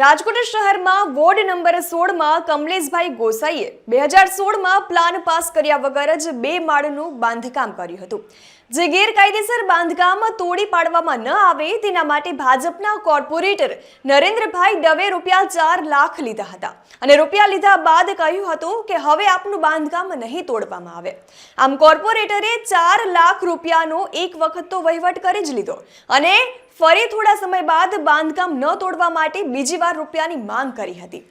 રાજકોટ શહેરમાં ward number સોળમાં કમલેશભાઈ ગોસાઈએ બે હજાર સોળમાં પ્લાન પાસ કર્યા વગર જ બે માળનું બાંધકામ કર્યું હતું. જે ગેરકાયદેસર બાંધકામ તોડી પાડવામાં ન આવે તેના માટે ભાજપના કોર્પોરેટર નરેન્દ્રભાઈ દવે રૂપિયા ચાર લાખ લીધા હતા અને રૂપિયા લીધા બાદ કહ્યું હતું કે હવે આપનું બાંધકામ નહીં તોડવામાં આવે. આમ કોર્પોરેટરે ચાર લાખ રૂપિયાનો એક વખત તો વહીવટ કરી જ લીધો અને ફરી થોડા સમય બાદ બાંધકામ ન તોડવા માટે બીજી વાર રૂપિયાની માંગ કરી હતી.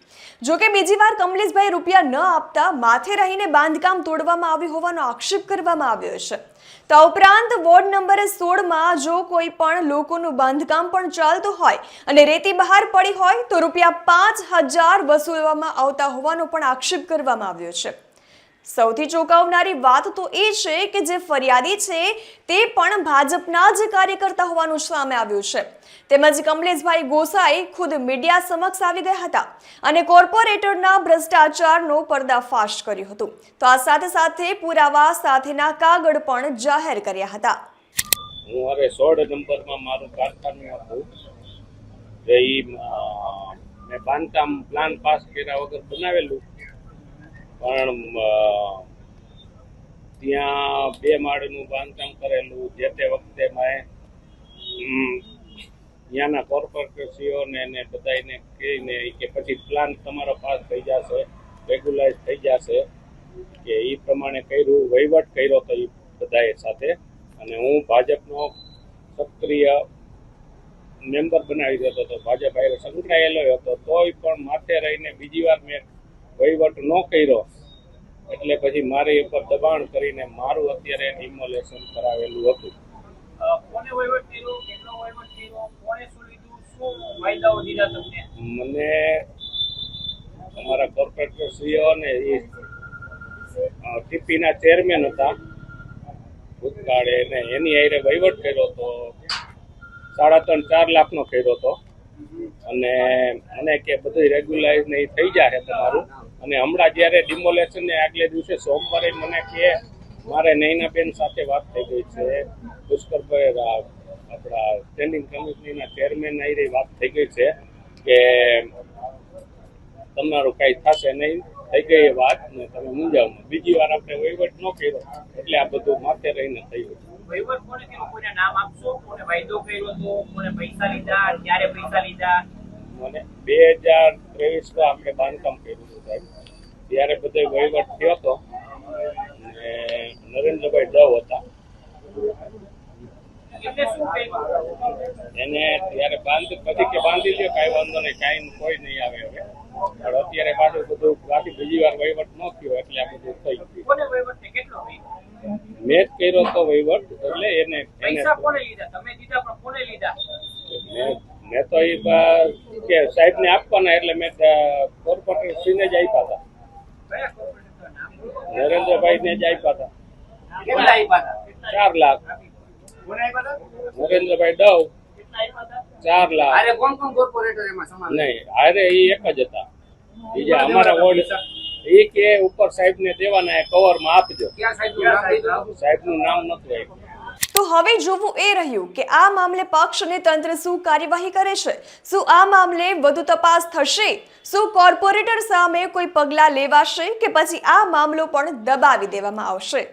જો કે બીજી વાર કમલેશભાઈ રૂપિયા ન આપતા માથે રહીને બાંધકામ તોડવામાં આવ્યું હોવાનો આક્ષેપ કરવામાં આવ્યો છે. તો ઉપરાંત વોર્ડ નંબર સોળમાં જો કોઈ પણ લોકોનું બાંધકામ પણ ચાલતું હોય અને રેતી બહાર પડી હોય તો રૂપિયા પાંચ હજાર વસૂલવામાં આવતા હોવાનો પણ આક્ષેપ કરવામાં આવ્યો છે. સૌથી ચોંકાવનારી વાત તો એ છે કે જે ફરિયાદી છે, તે પણ ભાજપના જ કાર્યકર્તા હોવાનું સામે આવ્યું છે. તેમજ કમલેશભાઈ ગોસાઈ ખુદ મીડિયા સમક્ષ આવી ગયા હતા અને કોર્પોરેટરના ભ્રષ્ટાચારનો પર્દાફાશ કર્યો હતો. તો આ સાથે સાથે પુરાવા સાથેના કાગળ પણ જાહેર કર્યા હતા. હું હવે સોળ નંબરમાં મારું કારખાનું હતું જે મેં બાંધકામ પ્લાન પાસ કર્યા વગર બનાવેલું. પણ ત્યાં બે માળનું બાંધકામ કરેલું, જે તે વખતે મેં ત્યાંના કોર્પોરેટરશ્રીઓને ને બધાને કહીને કે પછી પ્લાન તમારો પાસ થઈ જશે રેગ્યુલાઇઝ થઈ જશે, કે એ પ્રમાણે કર્યું, વહીવટ કર્યો તો એ બધાએ સાથે. અને હું ભાજપનો સક્રિય મેમ્બર બનાવી દેતો હતો, ભાજપ સંકળાયેલો હતો, તોય પણ માથે રહીને બીજી વાર મેં વહીવટ ન કર્યો. એટલે પછી મારી ઉપર દબાણ કરીને મારું અત્યારે ડિમોલેશન કરાવેલું હતું. મને અમારા કોર્પોરેટરશ્રીઓ અને એ ટીપીના ચેરમેન હતા ભૂતકાળે એને એની હારે વહીવટ કર્યો હતો. સાડા ત્રણ ચાર લાખનો કર્યો હતો. અને મને કે બધું રેગ્યુલાઇઝ ને એ થઈ જાય તમારું. અને હમણાં જ્યારે ડિમોલેશન ને આગલે દિવસે સોમવારે મને કે મારે નૈનાબેન સાથે વાત થઈ ગઈ છે. પુષ્કરભાઈ આપણા સ્ટેન્ડિંગ કમિટીના ચેરમેન હારે વાત થઈ ગઈ છે કે તમારું કાંઈ થશે નહીં, થઈ ગઈ વાત ને તમે મૂંઝાવ બીજી વાર આપણે વહીવટ ન કર્યો, એટલે આ બધું માથે રહીને થયું વહીવટ કોને કર્યો? કોઈને નામ આપશો? કોને વાયદો કર્યો હતો? કોને પૈસા લીધા? ક્યારે પૈસા લીધા? મને બે હજાર ત્રેવીસમાં આપણે બાંધકામ કર્યું હતું સાહેબ. ત્યારે બધો વહીવટ થયો હતો. અને નરેન્દ્રભાઈ દવ હતા. એને ત્યારે બાંધી પછી કે બાંધી લ્યો કાંઈ વાંધો નહીં કાંઈ કોઈ નહીં આવે હવે. પણ અત્યારે પાછું બધું બાકી બીજી વાર વહીવટ ન થયો એટલે આ બધું થઈ ગયું? મેં કર્યો તો વહીવટ એટલે એને એને પૈસા કોને લીધા? તમે દીધા પણ કોને લીધા? મેં મેં તો એ કે સાહેબને આપવાના એટલે મેં કોર્પોરેટર શ્રીને જ આપ્યા હતા. નરેન્દ્રભાઈને જ આપ્યા હતા. ચાર લાખ. નરેન્દ્રભાઈ હતા ચાર લાખ. નહીં અરે એ એક જ હતા. બીજા અમારા વોર્ડ એ કે ઉપર સાહેબને દેવાના કવર કવરમાં આપજો. સાહેબનું સાહેબનું નામ નથી આપ્યું તો હવે જોવું એ રહ્યું કે આ મામલે પક્ષ અને તંત્ર શું કાર્યવાહી કરે છે? શું આ મામલે વધુ તપાસ થશે? શું કોર્પોરેટર સામે કોઈ પગલાં લેવાશે કે પછી આ મામલો પણ દબાવી દેવામાં આવશે?